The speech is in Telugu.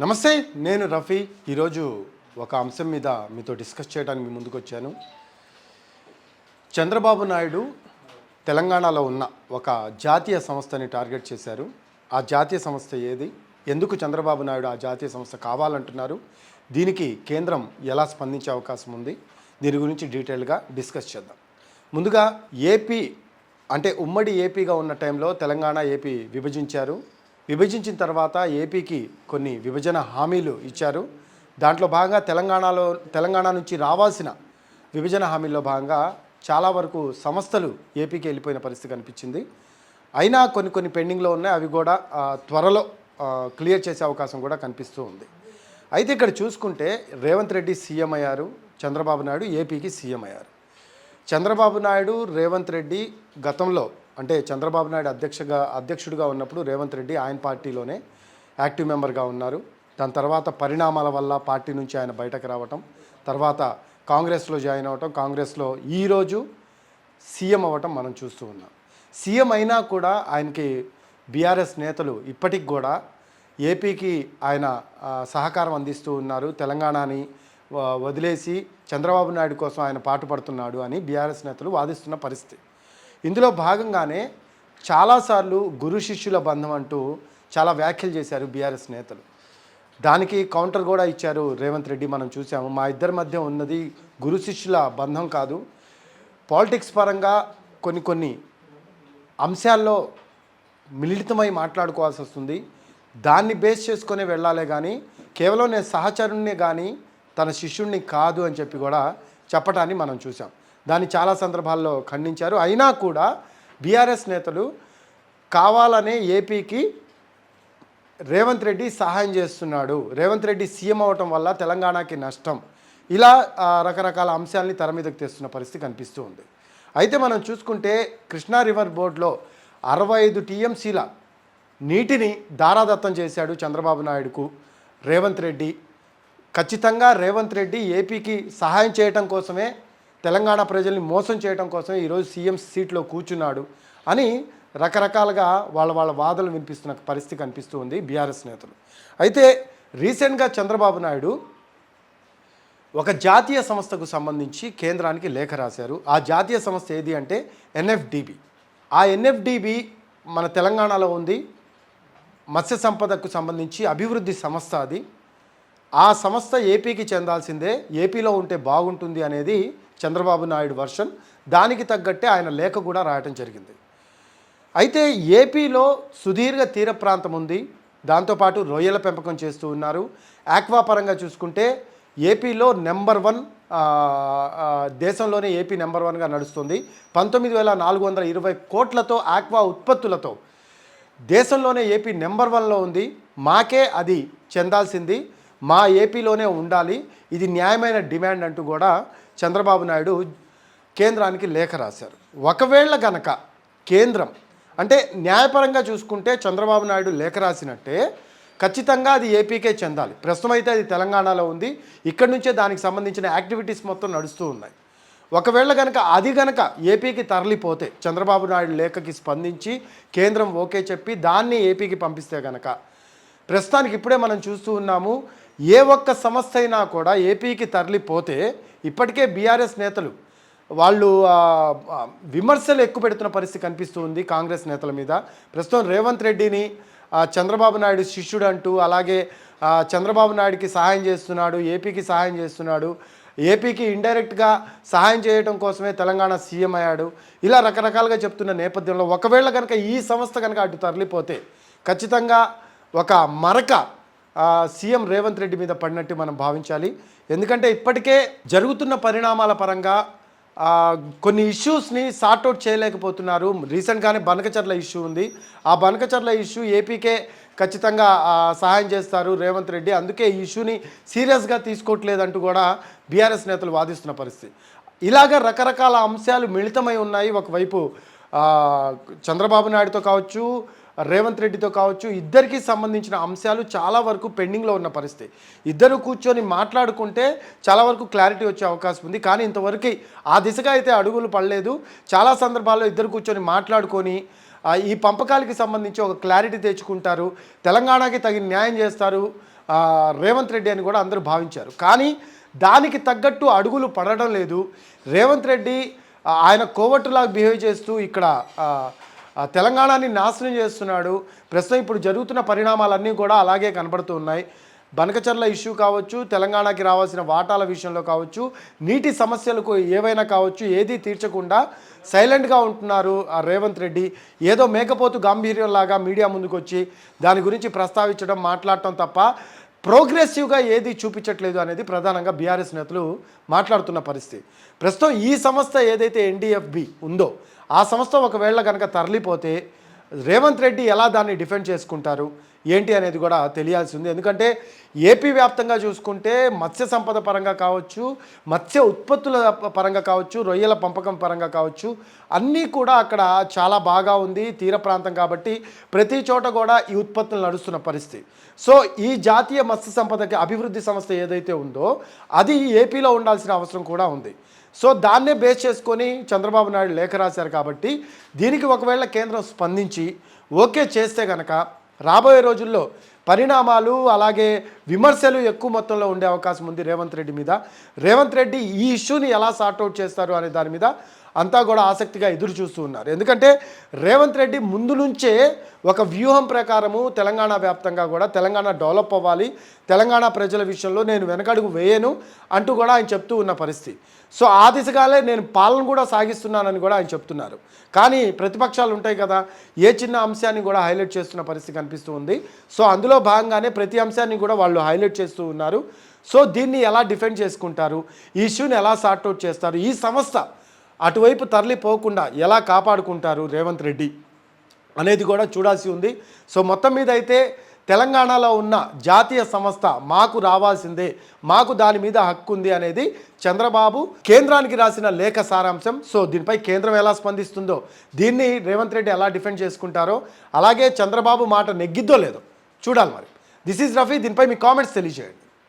నమస్తే నేను రఫీ. ఈరోజు ఒక అంశం మీద మీతో డిస్కస్ చేయడానికి మీ ముందుకు వచ్చాను. చంద్రబాబు నాయుడు తెలంగాణలో ఉన్న ఒక జాతీయ సంస్థని టార్గెట్ చేశారు. ఆ జాతీయ సంస్థ ఏది? ఎందుకు చంద్రబాబు నాయుడు ఆ జాతీయ సంస్థ కావాలంటున్నారు? దీనికి కేంద్రం ఎలా స్పందించే అవకాశం ఉంది? దీని గురించి డీటెయిల్గా డిస్కస్ చేద్దాం. ముందుగా ఏపీ అంటే ఉమ్మడి ఏపీగా ఉన్న టైంలో తెలంగాణ ఏపీ విభజించారు. విభజించిన తర్వాత ఏపీకి కొన్ని విభజన హామీలు ఇచ్చారు. దాంట్లో భాగంగా తెలంగాణలో తెలంగాణ నుంచి రావాల్సిన విభజన హామీల్లో భాగంగా చాలా వరకు సంస్థలు ఏపీకి వెళ్ళిపోయిన పరిస్థితి కనిపించింది. అయినా కొన్ని కొన్ని పెండింగ్లో ఉన్నాయి. అవి కూడా త్వరలో క్లియర్ చేసే అవకాశం కూడా కనిపిస్తూ ఉంది. అయితే ఇక్కడ చూసుకుంటే రేవంత్ రెడ్డి సీఎం అయ్యారు చంద్రబాబు నాయుడు ఏపీకి సీఎం అయ్యారు. చంద్రబాబు నాయుడు రేవంత్ రెడ్డి గతంలో అంటే చంద్రబాబు నాయుడు అధ్యక్షగా అధ్యక్షుడిగా ఉన్నప్పుడు రేవంత్ రెడ్డి ఆయన పార్టీలోనే యాక్టివ్ మెంబర్గా ఉన్నారు. దాని తర్వాత పరిణామాల వల్ల పార్టీ నుంచి ఆయన బయటకు రావటం తర్వాత కాంగ్రెస్లో జాయిన్ అవ్వటం కాంగ్రెస్లో ఈరోజు సీఎం అవ్వటం మనం చూస్తూ ఉన్నాం. సీఎం అయినా కూడా ఆయనకి బీఆర్ఎస్ నేతలు ఇప్పటికి కూడా ఏపీకి ఆయన సహకారం అందిస్తూ ఉన్నారు. తెలంగాణని వ- వదిలేసి చంద్రబాబు నాయుడు కోసం ఆయన పాటుపడుతున్నాడు అని బీఆర్ఎస్ నేతలు వాదిస్తున్న పరిస్థితి. ఇందులో భాగంగానే చాలాసార్లు గురు శిష్యుల బంధం అంటూ చాలా వ్యాఖ్యలు చేశారు బీఆర్ఎస్ నేతలు. దానికి కౌంటర్ కూడా ఇచ్చారు రేవంత్ రెడ్డి మనం చూసాము. మా ఇద్దరి మధ్య ఉన్నది గురు శిష్యుల బంధం కాదు. పాలిటిక్స్ పరంగా కొన్ని కొన్ని అంశాల్లో మిళితమై మాట్లాడుకోవాల్సి వస్తుంది. దాన్ని బేస్ చేసుకునే వెళ్ళాలే కానీ కేవలం నేను సహచరుణ్ణి కానీ తన శిష్యుణ్ణి కాదు అని చెప్పి కూడా చెప్పటాన్ని మనం చూసాం. దాన్ని చాలా సందర్భాల్లో ఖండించారు. అయినా కూడా బీఆర్ఎస్ నేతలు కావాలనే ఏపీకి రేవంత్ రెడ్డి సహాయం చేస్తున్నాడు. రేవంత్ రెడ్డి సీఎం అవటం వల్ల తెలంగాణకి నష్టం. ఇలా రకరకాల అంశాలని తరమీదకి తెస్తున్న పరిస్థితి కనిపిస్తూ ఉంది. అయితే మనం చూసుకుంటే కృష్ణా రివర్ బోర్డులో అరవై ఐదు టీఎంసీల నీటిని దారాదత్తం చేశాడు చంద్రబాబు నాయుడుకు రేవంత్ రెడ్డి. ఖచ్చితంగా రేవంత్ రెడ్డి ఏపీకి సహాయం చేయటం కోసమే తెలంగాణ ప్రజల్ని మోసం చేయటం కోసం ఈరోజు సీఎం సీట్లో కూర్చున్నాడు అని రకరకాలుగా వాళ్ళ వాళ్ళ వాదనలు వినిపిస్తున్న పరిస్థితి కనిపిస్తూ ఉంది బీఆర్ఎస్ నేతలు. అయితే రీసెంట్గా చంద్రబాబు నాయుడు ఒక జాతీయ సంస్థకు సంబంధించి కేంద్రానికి లేఖ రాశారు. ఆ జాతీయ సంస్థ ఏది అంటే ఎన్ఎఫ్డిబి. ఆ ఎన్ఎఫ్డిబి మన తెలంగాణలో ఉంది. మత్స్య సంపదకు సంబంధించి అభివృద్ధి సంస్థ అది. ఆ సంస్థ ఏపీకి చెందాల్సిందే ఏపీలో ఉంటే బాగుంటుంది అనేది చంద్రబాబు నాయుడు వర్షన్. దానికి తగ్గట్టే ఆయన లేఖ కూడా రాయటం జరిగింది. అయితే ఏపీలో సుదీర్ఘ తీర ప్రాంతం ఉంది. దాంతోపాటు రొయ్యల పెంపకం చేస్తూ ఉన్నారు. ఆక్వా పరంగా చూసుకుంటే ఏపీలో నెంబర్ వన్ దేశంలోనే ఏపీ నెంబర్ వన్గా నడుస్తుంది. పంతొమ్మిది వేల నాలుగు వందల ఇరవై కోట్లతో ఆక్వా ఉత్పత్తులతో దేశంలోనే ఏపీ నెంబర్ వన్లో ఉంది. మాకే అది చెందాల్సింది. మా ఏపీలోనే ఉండాలి. ఇది న్యాయమైన డిమాండ్ అంటూ కూడా చంద్రబాబు నాయుడు కేంద్రానికి లేఖ రాశారు. ఒకవేళ గనక కేంద్రం అంటే న్యాయపరంగా చూసుకుంటే చంద్రబాబు నాయుడు లేఖ రాసినట్టే ఖచ్చితంగా అది ఏపీకే చెందాలి. ప్రస్తుతం అయితే అది తెలంగాణలో ఉంది. ఇక్కడి నుంచే దానికి సంబంధించిన యాక్టివిటీస్ మొత్తం నడుస్తూ ఉన్నాయి. ఒకవేళ కనుక అది కనుక ఏపీకి తరలిపోతే చంద్రబాబు నాయుడు లేఖకి స్పందించి కేంద్రం ఓకే చెప్పి దాన్ని ఏపీకి పంపిస్తే కనుక ప్రస్తుతానికి ఇప్పుడే మనం చూస్తూ ఉన్నాము. ఏ ఒక్క సంస్థ అయినా కూడా ఏపీకి తరలిపోతే ఇప్పటికే బీఆర్ఎస్ నేతలు వాళ్ళు విమర్శలు ఎక్కువ పెడుతున్న పరిస్థితి కనిపిస్తూ ఉంది కాంగ్రెస్ నేతల మీద. ప్రస్తుతం రేవంత్ రెడ్డిని చంద్రబాబు నాయుడు శిష్యుడు అంటూ అలాగే చంద్రబాబు నాయుడుకి సహాయం చేస్తున్నాడు ఏపీకి సహాయం చేస్తున్నాడు ఏపీకి ఇండైరెక్ట్గా సహాయం చేయడం కోసమే తెలంగాణ సీఎం అయ్యాడు. ఇలా రకరకాలుగా చెప్తున్న నేపథ్యంలో ఒకవేళ కనుక ఈ సంస్థ కనుక అటు తరలిపోతే ఖచ్చితంగా ఒక మరక సీఎం రేవంత్ రెడ్డి మీద పడినట్టు మనం భావించాలి. ఎందుకంటే ఇప్పటికే జరుగుతున్న పరిణామాల పరంగా కొన్ని ఇష్యూస్ని సార్ట్అవుట్ చేయలేకపోతున్నారు. రీసెంట్గానే బనకచర్ల ఇష్యూ ఉంది. ఆ బనకచర్ల ఇష్యూ ఏపీకే ఖచ్చితంగా సహాయం చేస్తారు రేవంత్ రెడ్డి. అందుకే ఈ ఇష్యూని సీరియస్గా తీసుకోవట్లేదంటూ కూడా బీఆర్ఎస్ నేతలు వాదిస్తున్న పరిస్థితి. ఇలాగ రకరకాల అంశాలు మిళితమై ఉన్నాయి. ఒకవైపు చంద్రబాబు నాయుడుతో కావచ్చు రేవంత్ రెడ్డితో కావచ్చు ఇద్దరికి సంబంధించిన అంశాలు చాలా వరకు పెండింగ్లో ఉన్న పరిస్థితి. ఇద్దరు కూర్చొని మాట్లాడుకుంటే చాలా వరకు క్లారిటీ వచ్చే అవకాశం ఉంది. కానీ ఇంతవరకు ఆ దిశగా అయితే అడుగులు పడలేదు. చాలా సందర్భాల్లో ఇద్దరు కూర్చొని మాట్లాడుకొని ఈ పంపకాలకి సంబంధించి ఒక క్లారిటీ తెచ్చుకుంటారు. తెలంగాణకి తగిన న్యాయం చేస్తారు రేవంత్ రెడ్డి అని కూడా అందరూ భావించారు. కానీ దానికి తగ్గట్టు అడుగులు పడడం లేదు. రేవంత్ రెడ్డి ఆయన కోవట్టులాగా బిహేవ్ చేస్తూ ఇక్కడ తెలంగాణని నాశనం చేస్తున్నాడు. ప్రస్తుతం ఇప్పుడు జరుగుతున్న పరిణామాలన్నీ కూడా అలాగే కనబడుతూ ఉన్నాయి. బనకచర్ల ఇష్యూ కావచ్చు తెలంగాణకి రావాల్సిన వాటాల విషయంలో కావచ్చు నీటి సమస్యలకు ఏవైనా కావచ్చు ఏదీ తీర్చకుండా సైలెంట్గా ఉంటున్నారు ఆ రేవంత్ రెడ్డి. ఏదో మేకపోతు గాంభీర్యంలాగా మీడియా ముందుకు వచ్చి దాని గురించి ప్రస్తావించడం మాట్లాడటం తప్ప ప్రోగ్రెసివ్గా ఏది చూపించట్లేదు అనేది ప్రధానంగా బీఆర్ఎస్ నేతలు మాట్లాడుతున్న పరిస్థితి. ప్రస్తుతం ఈ సంస్థ ఏదైతే ఎన్డీఎఫ్బి ఉందో ఆ సంస్థ ఒకవేళ కనుక తరలిపోతే రేవంత్ రెడ్డి ఎలా దాన్ని డిఫెండ్ చేసుకుంటారు? ఏంటి అనేది కూడా తెలియాల్సి ఉంది. ఎందుకంటే ఏపీ వ్యాప్తంగా చూసుకుంటే మత్స్య సంపద పరంగా కావచ్చు మత్స్య ఉత్పత్తుల పరంగా కావచ్చు రొయ్యల పంపకం పరంగా కావచ్చు అన్నీ కూడా అక్కడ చాలా బాగా ఉంది. తీర ప్రాంతం కాబట్టి ప్రతి చోట కూడా ఈ ఉత్పత్తులు నడుస్తున్న పరిస్థితి. సో ఈ జాతీయ మత్స్య సంపదకి అభివృద్ధి సంస్థ ఏదైతే ఉందో అది ఏపీలో ఉండాల్సిన అవసరం కూడా ఉంది. సో దాన్నే బేస్ చేసుకొని చంద్రబాబు నాయుడు లేఖ రాశారు కాబట్టి దీనికి ఒకవేళ కేంద్రం స్పందించి ఓకే చేస్తే కనుక రాబోయే రోజుల్లో పరిణామాలు అలాగే విమర్శలు ఎక్కువ మొత్తంలో ఉండే అవకాశం ఉంది రేవంత్ రెడ్డి మీద. రేవంత్ రెడ్డి ఈ ఇష్యూని ఎలా సార్ట్అవుట్ చేస్తారు అనే దాని మీద అంతా కూడా ఆసక్తిగా ఎదురు చూస్తూ ఉన్నారు. ఎందుకంటే రేవంత్ రెడ్డి ముందు నుంచే ఒక వ్యూహం ప్రకారము తెలంగాణ వ్యాప్తంగా కూడా తెలంగాణ డెవలప్ అవ్వాలి తెలంగాణ ప్రజల విషయంలో నేను వెనకడుగు వేయను అంటూ కూడా ఆయన చెప్తూ ఉన్న పరిస్థితి. సో ఆ దిశగానే నేను పాలన కూడా సాగిస్తున్నానని కూడా ఆయన చెప్తున్నారు. కానీ ప్రతిపక్షాలు ఉంటాయి కదా ఏ చిన్న అంశాన్ని కూడా హైలైట్ చేస్తున్న పరిస్థితి కనిపిస్తూ ఉంది. సో అందులో భాగంగానే ప్రతి అంశాన్ని కూడా వాళ్ళు హైలైట్ చేస్తూ ఉన్నారు. సో దీన్ని ఎలా డిఫెండ్ చేసుకుంటారు ఈ ఇష్యూని ఎలా సార్ట్అవుట్ చేస్తారు ఈ సంస్థ అటువైపు తరలిపోకుండా ఎలా కాపాడుకుంటారు రేవంత్ రెడ్డి అనేది కూడా చూడాల్సి ఉంది. సో మొత్తం మీద అయితే తెలంగాణలో ఉన్న జాతీయ సంస్థ మాకు రావాల్సిందే మాకు దాని మీద హక్కు ఉంది అనేది చంద్రబాబు కేంద్రానికి రాసిన లేఖ సారాంశం. సో దీనిపై కేంద్రం ఎలా స్పందిస్తుందో దీన్ని రేవంత్ రెడ్డి ఎలా డిఫెండ్ చేసుకుంటారో అలాగే చంద్రబాబు మాట నెగ్గిద్దో లేదో చూడాలి మరి. దిస్ ఈజ్ రఫీ దీనిపై మీ కామెంట్స్ తెలియజేయండి.